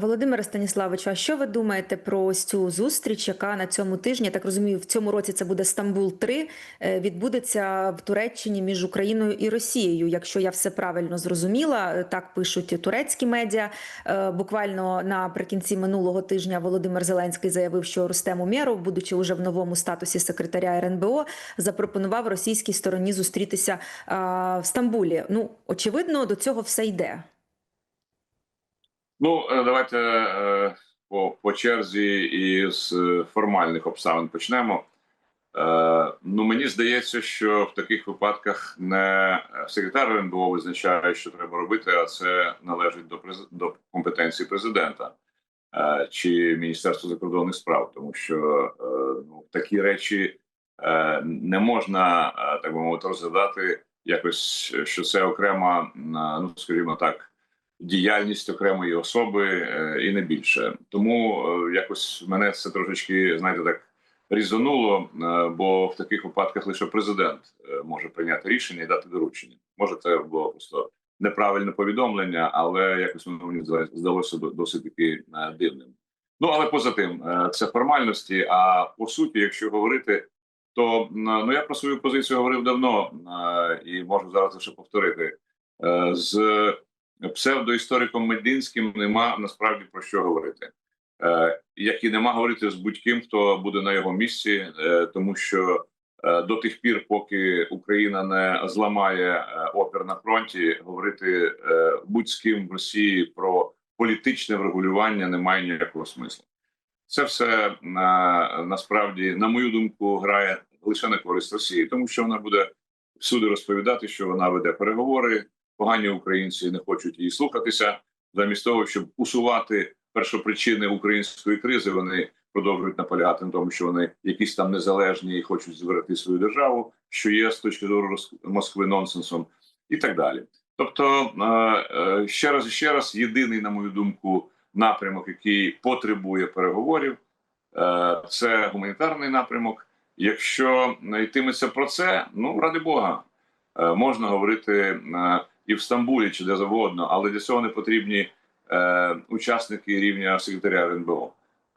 Володимире Станіславовичу, а що ви думаєте про ось цю зустріч, яка на цьому тижні, я так розумію, в цьому році це буде Стамбул 3 відбудеться в Туреччині між Україною і Росією? Якщо я все правильно зрозуміла, е, так пишуть турецькі медіа. Е, Буквально наприкінці минулого тижня Володимир Зеленський заявив, що Рустем Умєров, будучи уже в новому статусі секретаря РНБО, запропонував російській стороні зустрітися в Стамбулі. Ну очевидно, до цього все йде. Ну, е, давайте е, по, по черзі із е, формальних обставин почнемо. Ну, мені здається, що в таких випадках не секретар РНБО визначає, що треба робити, а це належить до до компетенції президента чи Міністерства закордонних справ, тому що ну, такі речі не можна так би мовити розглядати якось, що це окрема, ну скажімо так діяльність окремої особи е, і не більше. Тому е, якось мене це трошечки знаєте так різонуло, е, бо в таких випадках лише президент може прийняти рішення і дати доручення. Може, це було просто неправильне повідомлення, але якось мені здалося- досить таки дивним. Ну але поза тим, це формальності. А по суті, якщо говорити, то ну я про свою позицію говорив давно і можу зараз лише повторити. З псевдоісториком Мединським нема насправді про що говорити. Е, як і нема говорити з будь-ким, хто буде на його місці, е, тому що е, до тих пір, поки Україна не зламає опір на фронті, говорити будь з ким в Росії про політичне врегулювання немає ніякого смислу. Це все на, насправді, на мою думку, грає лише на користь Росії, тому що вона буде всюди розповідати, що вона веде переговори. Погані українці не хочуть її слухатися. Замість того, щоб усувати першопричини української кризи, вони продовжують наполягати на тому, що вони якісь там незалежні і хочуть зберегти свою державу, що є з точки зору Москви нонсенсом, і так далі. Тобто, е, е, ще раз і ще раз, єдиний, на мою думку, напрямок, який потребує переговорів, е, це гуманітарний напрямок. Якщо йтиметься про це, ну ради Бога, можна говорити і в Стамбулі чи де завгодно, але для цього не потрібні е, учасники рівня секретаря РНБО.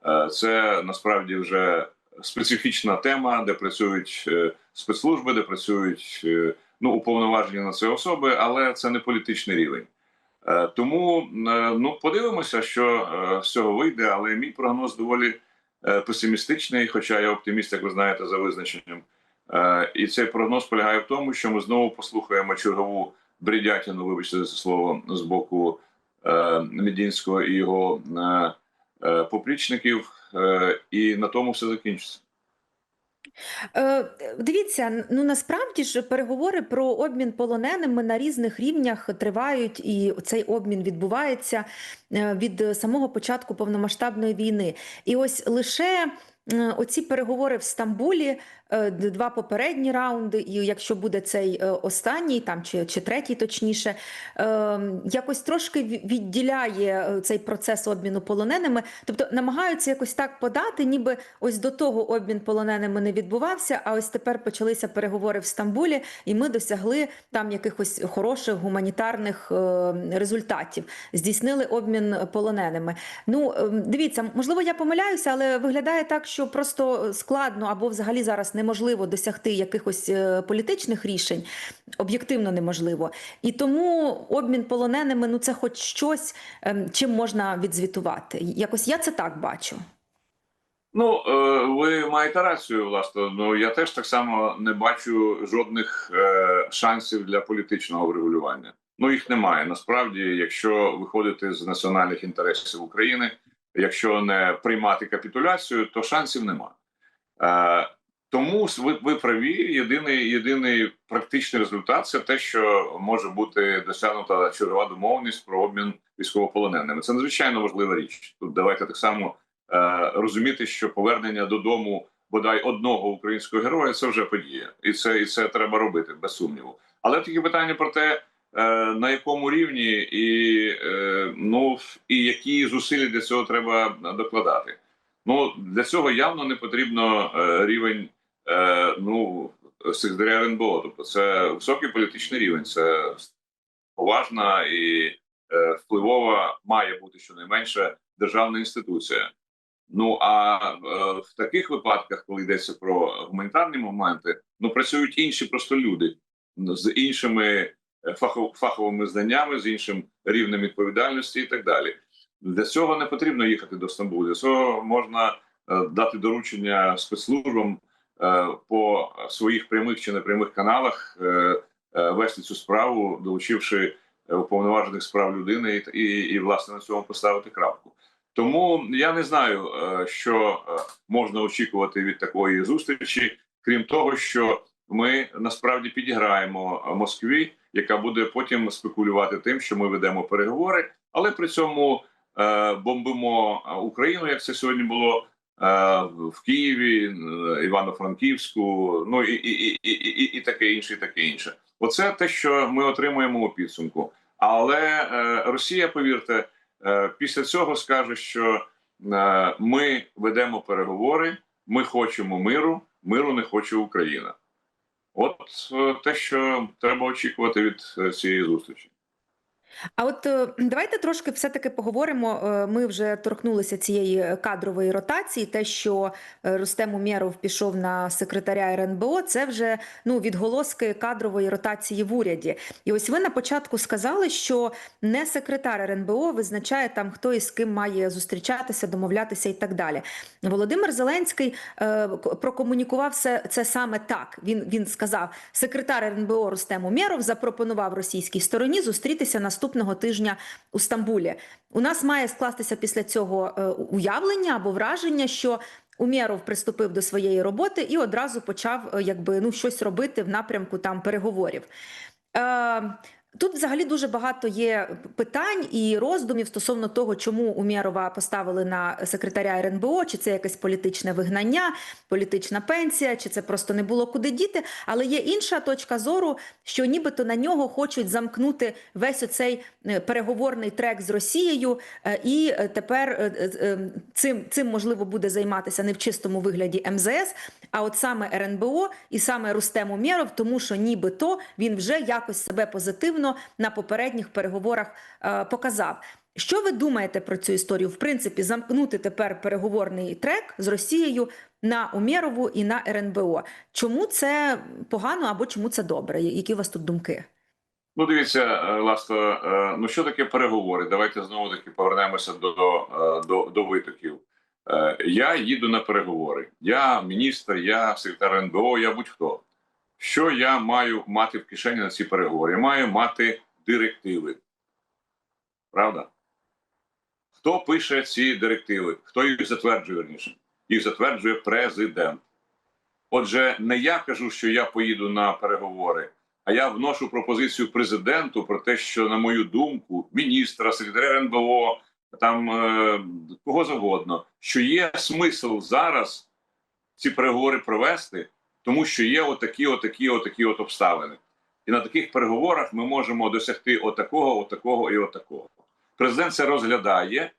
Е, це насправді вже специфічна тема, де працюють е, спецслужби, де працюють е, ну уповноважені на це особи, але це не політичний рівень. Е, тому е, ну подивимося, що е, з цього вийде, але мій прогноз доволі е, песимістичний, хоча я оптиміст, як ви знаєте, за визначенням. Е, І цей прогноз полягає в тому, що ми знову послухаємо чергову бредятину, вибачте за це слово, з боку е, Медінського і його е, е, поплічників, е, і на тому все закінчиться. Е, Дивіться, ну насправді ж переговори про обмін полоненими на різних рівнях тривають, і цей обмін відбувається е, від самого початку повномасштабної війни. І ось лише е, оці переговори в Стамбулі, два попередні раунди, і якщо буде цей е, останній, там чи, чи третій, точніше, е, якось трошки відділяє е, цей процес обміну полоненими, тобто намагаються якось так подати, ніби ось до того обмін полоненими не відбувався, а ось тепер почалися переговори в Стамбулі, і ми досягли там якихось хороших гуманітарних е, результатів. Здійснили обмін полоненими. Ну е, дивіться, можливо, я помиляюся, але виглядає так, що просто складно або взагалі зараз неможливо досягти якихось е, політичних рішень, об'єктивно неможливо. І тому обмін полоненими ну це хоч щось, ем, чим можна відзвітувати. Якось я це так бачу. Ну, е, ви маєте рацію, власне. Ну я теж так само не бачу жодних е, шансів для політичного врегулювання. Ну їх немає. Насправді, якщо виходити з національних інтересів України, якщо не приймати капітуляцію, то шансів нема. Тому ви, ви праві. Єдиний єдиний практичний результат це те, що може бути досягнута чергова домовленість про обмін військовополоненими. Це надзвичайно важлива річ. Тут давайте так само е, розуміти, що повернення додому бодай одного українського героя це вже подія, і це і це треба робити без сумніву. Але такі питання про те, е, на якому рівні, і е, ну і які зусилля для цього треба докладати. Ну для цього явно не потрібно е, рівень ну секретаря РНБО. Тобто це високий політичний рівень, це поважна і е, впливова має бути щонайменше державна інституція. Ну а е, в таких випадках, коли йдеться про гуманітарні моменти, ну працюють інші просто люди з іншими е, фаховими знаннями, з іншим рівнем відповідальності і так далі. Для цього не потрібно їхати до Стамбулу. Для цього можна е, дати доручення спецслужбам е, по своїх прямих чи непрямих каналах е, е, вести цю справу, долучивши е, уповноважених справ людини і, і, і власне на цьому поставити крапку. Тому я не знаю, е, що е, можна очікувати від такої зустрічі, крім того, що ми насправді підіграємо Москві, яка буде потім спекулювати тим, що ми ведемо переговори, але при цьому е, бомбимо Україну, як це сьогодні було е, в Києві, е, Івано-Франківську, ну і, і, і, і, і, таке інше, і таке інше. Оце те, що ми отримуємо у підсумку. Але е, Росія, повірте, е, після цього скаже, що е, ми ведемо переговори, ми хочемо миру, миру не хоче Україна. От е, те, що треба очікувати від е, цієї зустрічі. А от е, давайте трошки все-таки поговоримо. е, Ми вже торкнулися цієї кадрової ротації. Те, що е, Рустем Умєров пішов на секретаря РНБО, це вже ну відголоски кадрової ротації в уряді. І ось ви на початку сказали, що не секретар РНБО визначає там, хто із ким має зустрічатися, домовлятися і так далі. Володимир Зеленський е, прокомунікував це, це саме так. Він, він сказав: секретар РНБО Рустем Умєров запропонував російській стороні зустрітися наступного тижня у Стамбулі. У нас має скластися після цього е, уявлення або враження, що Умєров приступив до своєї роботи і одразу почав е, якби ну щось робити в напрямку там переговорів. Е, Тут взагалі дуже багато є питань і роздумів стосовно того, чому Умєрова поставили на секретаря РНБО, чи це якесь політичне вигнання, політична пенсія, чи це просто не було куди діти. Але є інша точка зору, що нібито на нього хочуть замкнути весь оцей е, переговорний трек з Росією, е, і е, тепер цим, цим можливо буде займатися не в чистому вигляді МЗС, а от саме РНБО і саме Рустем Умєров, тому що нібито він вже якось себе позитивно на попередніх переговорах е, показав. Що ви думаєте про цю історію? В принципі, замкнути тепер переговорний трек з Росією на Умєрову і на РНБО. Чому це погано або чому це добре? Які у вас тут думки? Ну, дивіться, е, е, ну що таке переговори? Давайте знову таки повернемося до, до, до, витоків. Я їду на переговори. Я міністр, я секретар НБО, я будь-хто. Що я маю мати в кишені на ці переговори? Я маю мати директиви. Правда? Хто пише ці директиви? Хто їх затверджує верніше? Їх затверджує президент. Отже, не я кажу, що я поїду на переговори, а я вношу пропозицію президенту про те, що, на мою думку, міністра, секретаря РНБО, там е, кого завгодно, що є смисл зараз ці переговори провести, тому що є отакі, отакі, отакі от обставини. І на таких переговорах ми можемо досягти отакого, отакого і отакого. Президент це розглядає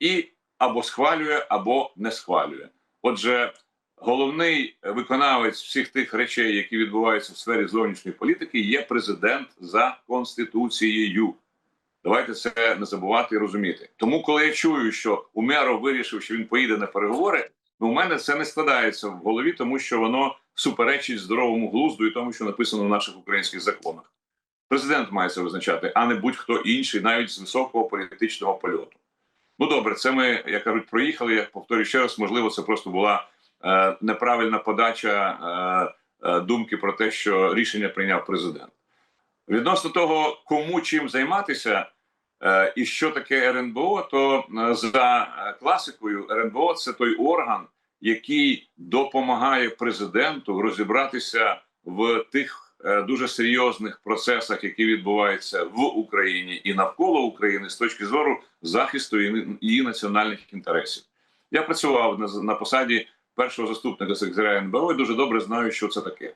і або схвалює, або не схвалює. Отже, головний виконавець всіх тих речей, які відбуваються в сфері зовнішньої політики, є президент за конституцією. Давайте це не забувати і розуміти. Тому, коли я чую, що Умеров вирішив, що він поїде на переговори, ну у мене це не складається в голові, тому що воно суперечить здоровому глузду і тому, що написано в наших українських законах. Президент має це визначати, а не будь-хто інший, навіть з високого політичного польоту. Ну добре, це ми, як кажуть, проїхали. Я повторюю ще раз, можливо, це просто була е, неправильна подача е, е, думки про те, що рішення прийняв президент. Відносно того, кому чим займатися е, і що таке РНБО, то е, за класикою РНБО це той орган, який допомагає президенту розібратися в тих е, дуже серйозних процесах, які відбуваються в Україні і навколо України з точки зору захисту її, національних інтересів. Я працював на, на посаді першого заступника секретаря НБО і дуже добре знаю, що це таке.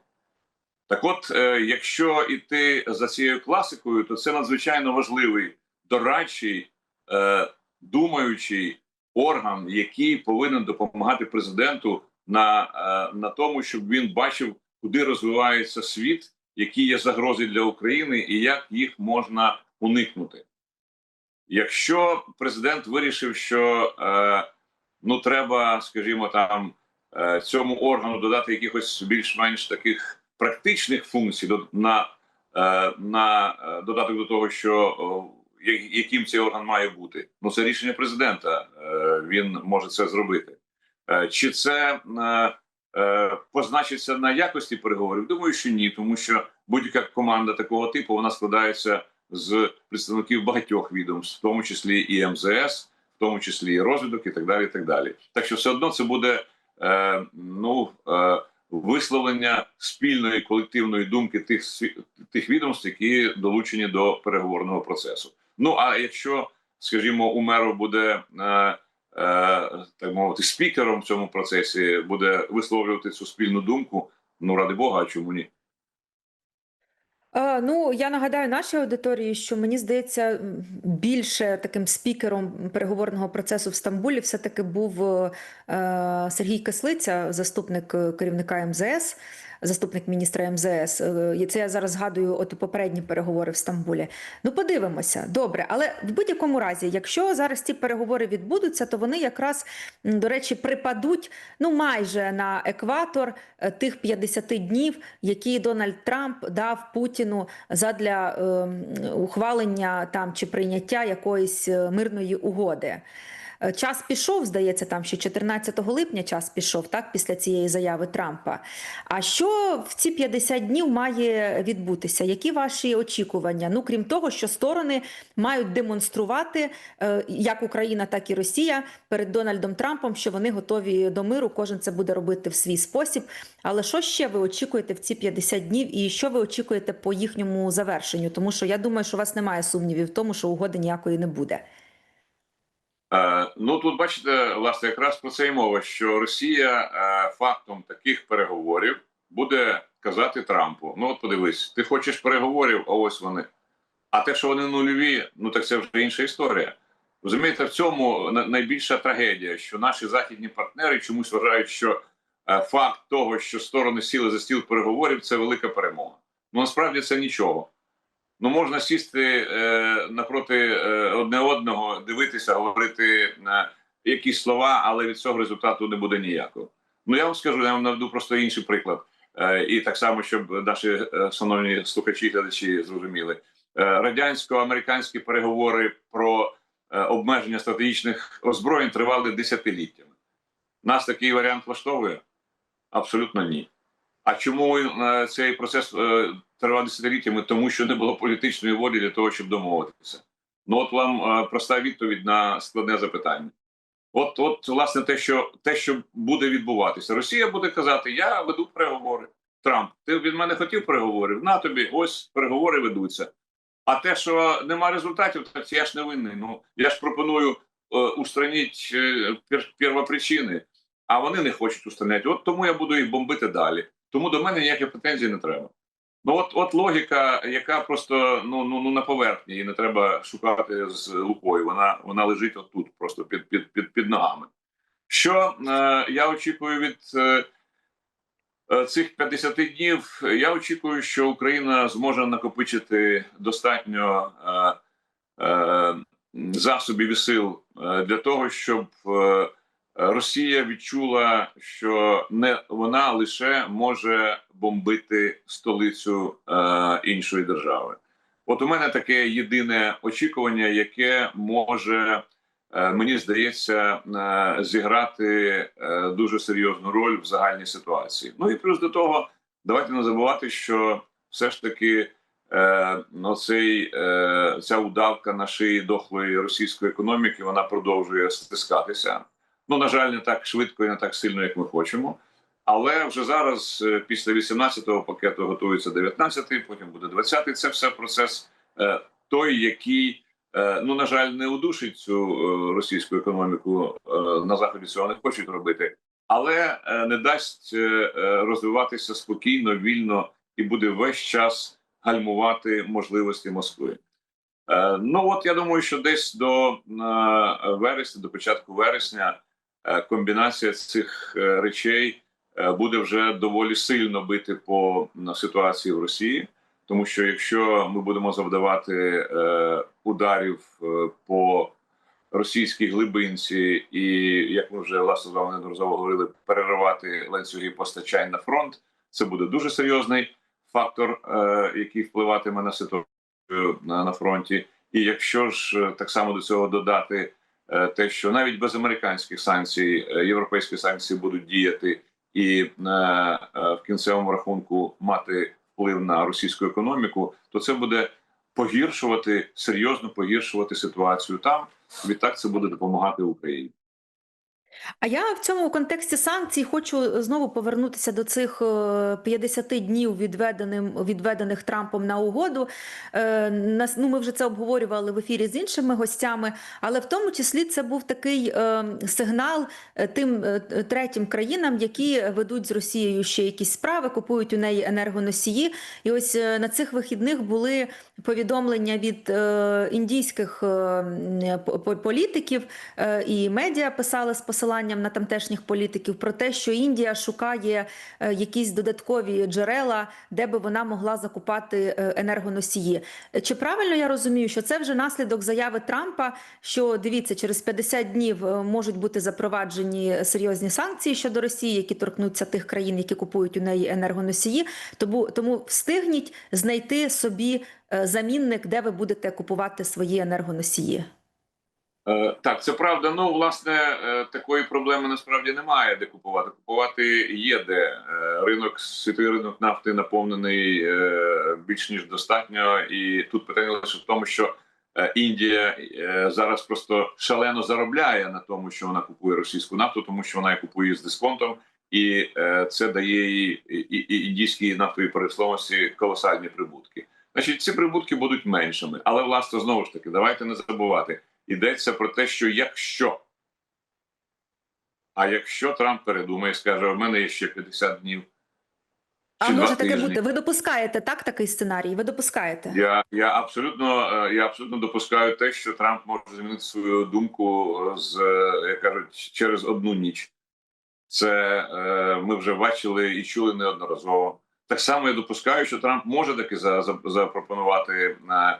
Так от, е, якщо йти за цією класикою, то це надзвичайно важливий дорадчий, е, думаючий орган, який повинен допомагати президенту на, е, на тому, щоб він бачив, куди розвивається світ, які є загрози для України, і як їх можна уникнути. Якщо президент вирішив, що е, ну треба, скажімо, там е, цьому органу додати якихось більш-менш таких практичних функцій до на, на додаток до того, що яким цей орган має бути, ну це рішення президента. Е, він може це зробити. Е, чи це е, позначиться на якості переговорів? Думаю, що ні, тому що будь-яка команда такого типу вона складається з представників багатьох відомств, в тому числі і МЗС, в тому числі і розвідок, і так далі. І так далі. Так що все одно це буде ну висловлення спільної колективної думки тих тих відомств, які долучені до переговорного процесу. Ну а якщо, скажімо, Умеров буде е, е, так мовити спікером в цьому процесі, буде висловлювати цю спільну думку. Ну ради Бога, а чому ні? Е, Ну, я нагадаю нашій аудиторії, що мені здається, більше таким спікером переговорного процесу в Стамбулі все-таки був е, Сергій Кислиця, заступник керівника МЗС, заступник міністра МЗС. Е, Це я зараз згадую от попередні переговори в Стамбулі. Ну, подивимося. Добре, але в будь-якому разі, якщо зараз ці переговори відбудуться, то вони якраз, до речі, припадуть ну майже на екватор е, тих 50 днів, які Дональд Трамп дав Путіну задля ем, ухвалення там чи прийняття якоїсь е, мирної угоди. Е, Час пішов, здається, там ще 14 липня час пішов, так, після цієї заяви Трампа. А що в ці 50 днів має відбутися? Які ваші очікування? Ну, крім того, що сторони мають демонструвати, е, як Україна, так і Росія, перед Дональдом Трампом, що вони готові до миру, кожен це буде робити в свій спосіб. Але що ще ви очікуєте в ці 50 днів, і що ви очікуєте по їхньому завершенню? Тому що я думаю, що у вас немає сумнівів в тому, що угоди ніякої не буде. Е, ну тут бачите, власне, якраз про це й мова, що Росія е, фактом таких переговорів буде казати Трампу: ну от подивись, ти хочеш переговорів, а ось вони. А те, що вони нульові, ну так це вже інша історія. Розумієте, в цьому найбільша трагедія, що наші західні партнери чомусь вважають, що е, факт того, що сторони сіли за стіл переговорів, це велика перемога. Ну насправді це нічого. Ну, можна сісти е, напроти е, одне одного, дивитися, говорити е, якісь слова, але від цього результату не буде ніякого. Ну я вам скажу, я вам наведу просто інший приклад, е, і так само, щоб наші е, шановні слухачі, глядачі зрозуміли. Е, радянсько-американські переговори про е, обмеження стратегічних озброєнь тривали десятиліттями. Нас такий варіант влаштовує? Абсолютно ні. А чому е, цей процес е, тривав десятиліттями? Тому що не було політичної волі для того, щоб домовитися. Ну от вам е, проста відповідь на складне запитання. От, от, власне, те, що те, що буде відбуватися, Росія буде казати: Я веду переговори. Трамп, ти від мене хотів переговорів? На тобі, ось переговори ведуться. А те, що нема результатів, так я ж не винний. Ну я ж пропоную е, устраніть е, пер, а вони не хочуть устраняти. От тому я буду їх бомбити далі. Тому до мене ніяких претензій не треба. Ну от от логіка, яка просто ну ну ну на поверхні, її не треба шукати з лупою. Вона вона лежить отут, просто під під під, під ногами. Що е, я очікую від е, е, цих 50 днів? Я очікую, що Україна зможе накопичити достатньо е, е, засобів і сил е, для того, щоб е, Росія відчула, що не вона лише може бомбити столицю е, іншої держави. От у мене таке єдине очікування, яке може, е, мені здається, е, зіграти е, дуже серйозну роль в загальній ситуації. Ну і плюс до того, давайте не забувати, що все ж таки е, ну, цей, е, ця удавка на шиї дохлої російської економіки вона продовжує стискатися. Ну, на жаль, не так швидко і не так сильно, як ми хочемо. Але вже зараз, е, після 18-го пакету, готується 19-й, потім буде 20-й. Це все процес е, той, який, е, ну на жаль, не удушить цю російську економіку на заході. Цього не хочуть робити, але не дасть розвиватися спокійно, вільно і буде весь час гальмувати можливості Москви. Ну от я думаю, що десь до вересня, до початку вересня, комбінація цих е, речей е, буде вже доволі сильно бити по ситуації в Росії. Тому що якщо ми будемо завдавати е, ударів е, по російській глибинці, і як ми вже власне з вами неодноразово говорили, переривати ланцюги постачань на фронт, це буде дуже серйозний фактор, е, який впливатиме на ситуацію на, фронті. І якщо ж е, так само до цього додати е, те, що навіть без американських санкцій е, європейські санкції будуть діяти і е, е, в кінцевому рахунку мати вплив на російську економіку, то це буде погіршувати серйозно погіршувати ситуацію там. Відтак це буде допомагати Україні. А я в цьому контексті санкцій хочу знову повернутися до цих е, 50 днів, відведеним, відведених Трампом на угоду. Е, Ну, ми вже це обговорювали в ефірі з іншими гостями, але в тому числі це був такий е, сигнал е, тим е, третім країнам, які ведуть з Росією ще якісь справи, купують у неї енергоносії. І ось е, на цих вихідних були повідомлення від е, індійських е, політиків е, і медіа писали з посиланням на тамтешніх політиків про те, що Індія шукає е, якісь додаткові джерела, де би вона могла закупати е, енергоносії. Чи правильно я розумію, що це вже наслідок заяви Трампа? Що дивіться, через 50 днів е, можуть бути запроваджені серйозні санкції щодо Росії, які торкнуться тих країн, які купують у неї енергоносії. Тому тому встигніть знайти собі замінник, де ви будете купувати свої енергоносії. Е, Так, це правда. Ну, власне, е, такої проблеми насправді немає, де купувати. Купувати є де. Е, Ринок, світовий ринок нафти наповнений більш ніж достатньо. І тут питання лише в тому, що Індія зараз просто шалено заробляє на тому, що вона купує російську нафту, тому що вона купує з дисконтом, і це дає їй індійській нафтовій промисловості колосальні прибутки. Значить, ці прибутки будуть меншими, але власне знову ж таки, давайте не забувати йдеться про те, що якщо. А якщо Трамп передумає скаже, у мене є ще 50 днів. А може таке бути? Ви допускаєте так такий сценарій? Ви допускаєте? Я, я абсолютно е, я абсолютно допускаю те, що Трамп може змінити свою думку з е, як кажуть через одну ніч. Це е, ми вже бачили і чули неодноразово. Так само я допускаю, що Трамп може таки за, за, запропонувати е, е, е,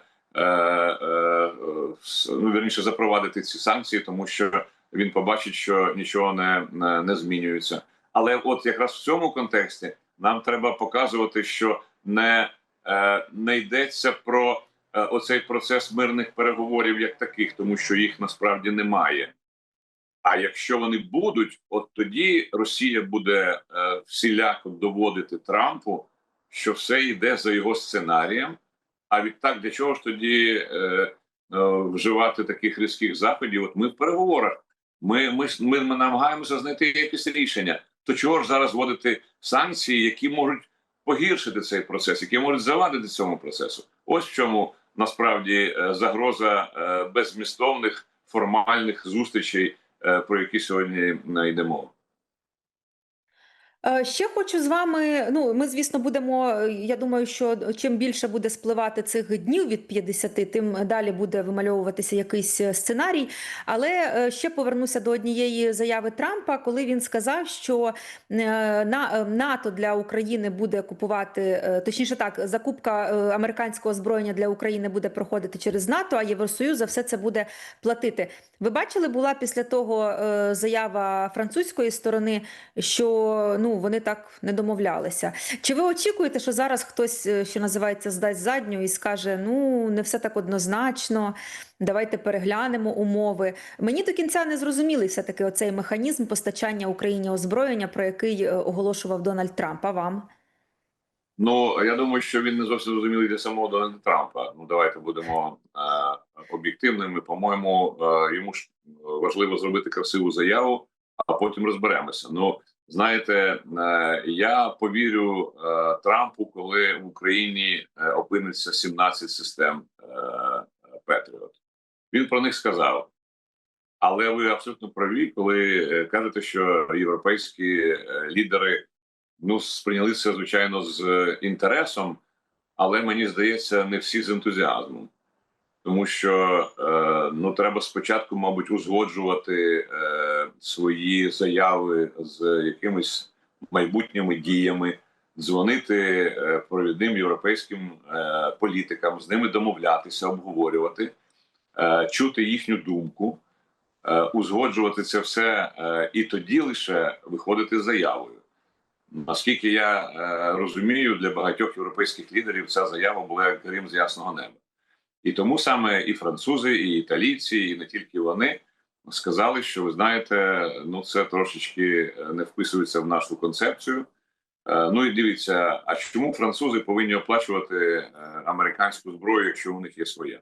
ну, вірніше запровадити ці санкції, тому що він побачить, що нічого не, не, змінюється. Але от якраз в цьому контексті нам треба показувати, що не, е, не йдеться про е, оцей процес мирних переговорів як таких, тому що їх насправді немає. А якщо вони будуть, от тоді Росія буде е, всіляко доводити Трампу, що все йде за його сценарієм. А відтак для чого ж тоді е, е, вживати таких різких заходів? От ми в переговорах. Ми, ми, ми, ми намагаємося знайти якесь рішення. То чого ж зараз вводити санкції, які можуть погіршити цей процес, які можуть завадити цьому процесу? Ось в чому насправді е, загроза е, беззмістовних формальних зустрічей, е, про які сьогодні йде мова. Е, Ще хочу з вами. Ну, ми, звісно, будемо. е, Я думаю, що чим більше буде спливати цих днів від 50, тим далі буде вимальовуватися якийсь е, сценарій. Але ще повернуся до однієї заяви Трампа, коли він сказав, що на НАТО для України буде купувати, точніше так, закупка американського озброєння для України буде проходити через НАТО, а Євросоюз за все це буде платити. Ви бачили, була після того е, заява французької сторони, що ну вони так не домовлялися. Чи ви очікуєте, що зараз хтось, е, що називається, здасть задню і скаже: ну не все так однозначно, давайте переглянемо умови. Мені до кінця не зрозумілий все таки оцей механізм постачання Україні озброєння, про який е, оголошував Дональд Трамп. А вам? Ну я думаю, що він не зовсім зрозумілий для самого Дональда Трампа. Ну давайте будемо об'єктивними. По-моєму, е, йому ж важливо зробити красиву заяву, а потім розберемося. Ну знаєте, е, я повірю е, Трампу, коли в Україні е, опиниться 17 систем е, Петріот. Він про них сказав. Але ви абсолютно праві, коли е, кажете, що європейські е, лідери ну сприйняли це звичайно з е, інтересом, але мені здається, не всі з ентузіазмом, тому що е, ну треба спочатку, мабуть, узгоджувати е, свої заяви з якимись майбутніми діями. дзвонити е, провідним європейським політикам, з ними домовлятися, обговорювати, чути їхню думку, узгоджувати це все і тоді лише виходити з заявою. Наскільки я розумію, для багатьох європейських лідерів ця заява була як грім з ясного неба. І тому саме і французи, і італійці, і не тільки вони сказали, що ви знаєте, ну це трошечки е, не вписується в нашу концепцію. Е, Ну і дивіться, а чому французи повинні оплачувати е, американську зброю, якщо у них є своя?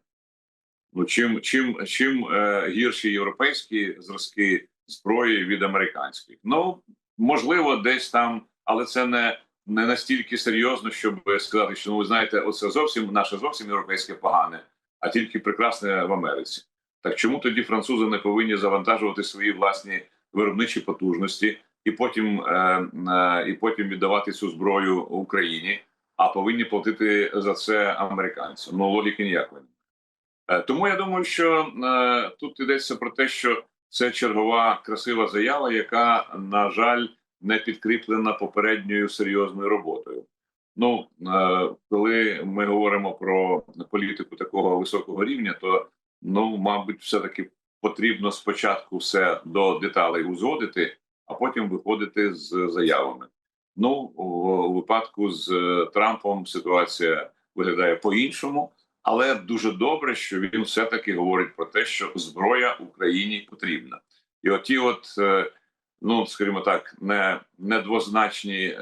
Ну чим чим чим гірші європейські зразки зброї від американських? Ну можливо, десь там, але це не, не настільки серйозно, щоб сказати, що ну ви знаєте, оце зовсім наше зовсім європейське погане, а тільки прекрасне в Америці. Так чому тоді французи не повинні завантажувати свої власні виробничі потужності і потім, е, е, і потім віддавати цю зброю Україні, а повинні платити за це американцям? Ну логіки ніякої. немає. Е, Тому я думаю, що е, тут йдеться про те, що це чергова красива заява, яка, на жаль, не підкріплена попередньою серйозною роботою. Ну, е, коли ми говоримо про політику такого високого рівня, то ну, мабуть, все-таки потрібно спочатку все до деталей узгодити, а потім виходити з заявами. Ну, у випадку з е, Трампом ситуація виглядає по-іншому, але дуже добре, що він все-таки говорить про те, що зброя Україні потрібна. І оті, от, е, ну скажімо так, не недвозначні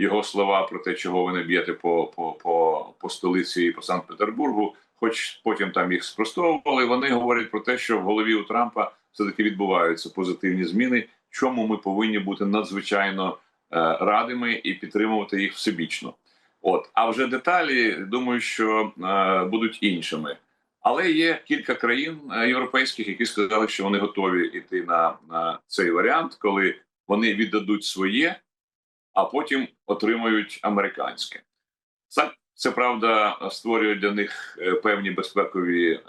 його слова про те, чого ви не б'єте по, по, по, по столиці і по Санкт-Петербургу, хоч потім там їх спростовували. Вони говорять про те, що в голові у Трампа все таки відбуваються позитивні зміни. Чому ми повинні бути надзвичайно е, радими і підтримувати їх всебічно? От, а вже деталі думаю, що е, будуть іншими. Але є кілька країн е, європейських, які сказали, що вони готові йти на, на цей варіант, коли вони віддадуть своє, а потім отримають американське. Це, це правда створює для них е, певні безпекові, е,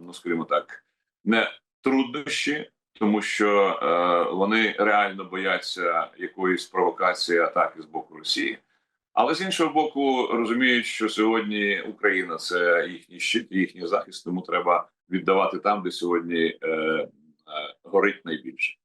ну скажімо так, не труднощі, тому що е, вони реально бояться якоїсь провокації атаки з боку Росії. Але з іншого боку, розуміють, що сьогодні Україна це їхній щит, їхній захист, тому треба віддавати там, де сьогодні е, е, горить найбільше.